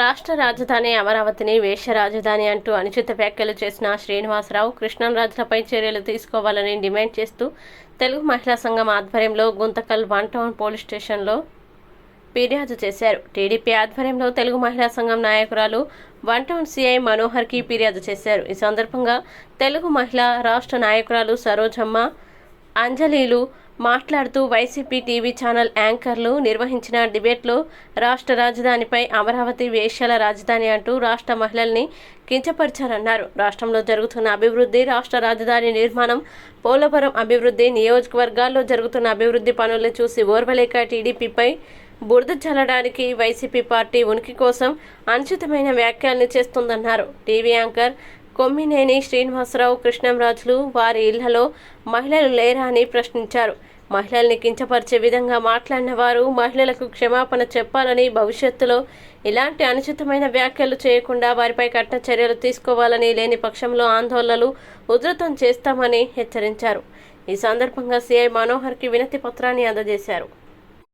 రాష్ట్ర రాజధాని అమరావతిని వేష రాజధాని అంటూ అనుచిత వ్యాఖ్యలు చేసిన శ్రీనివాసరావు కృష్ణంరాజులపై చర్యలు తీసుకోవాలని డిమాండ్ చేస్తూ తెలుగు మహిళా సంఘం ఆధ్వర్యంలో గుంతకల్ వన్ టౌన్ పోలీస్ స్టేషన్లో ఫిర్యాదు చేశారు. టీడీపీ ఆధ్వర్యంలో తెలుగు మహిళా సంఘం నాయకురాలు వన్ టౌన్ సిఐ మనోహర్కి ఫిర్యాదు చేశారు. ఈ సందర్భంగా తెలుగు మహిళా రాష్ట్ర నాయకురాలు సరోజమ్మ అంజలీలు మాట్లాడుతూ వైసీపీ టీవీ ఛానల్ యాంకర్లు నిర్వహించిన డిబేట్లో రాష్ట్ర రాజధానిపై అమరావతి వేశ్యల రాజధాని అంటూ రాష్ట్ర మహిళల్ని కించపరిచారన్నారు. రాష్ట్రంలో జరుగుతున్న అభివృద్ధి రాష్ట్ర రాజధాని నిర్మాణం పోలవరం అభివృద్ధి నియోజకవర్గాల్లో జరుగుతున్న అభివృద్ధి పనులను చూసి ఓర్వలేక టీడీపీపై బురద చల్లడానికి వైసీపీ పార్టీ ఉనికి కోసం అనుచితమైన వ్యాఖ్యల్ని చేస్తుందన్నారు. టీవీ యాంకర్ కొమ్మినేని శ్రీనివాసరావు కృష్ణంరాజులు వారి ఇళ్ళలో మహిళలు లేరా అని ప్రశ్నించారు. మహిళల్ని కించపరిచే విధంగా మాట్లాడిన వారు మహిళలకు క్షమాపణ చెప్పాలని భవిష్యత్తులో ఇలాంటి అనుచితమైన వ్యాఖ్యలు చేయకుండా వారిపై కఠిన చర్యలు తీసుకోవాలని లేని పక్షంలో ఆందోళనలు ఉధృతం చేస్తామని హెచ్చరించారు. ఈ సందర్భంగా సిఐ మనోహర్కి వినతి పత్రాన్ని అందజేశారు.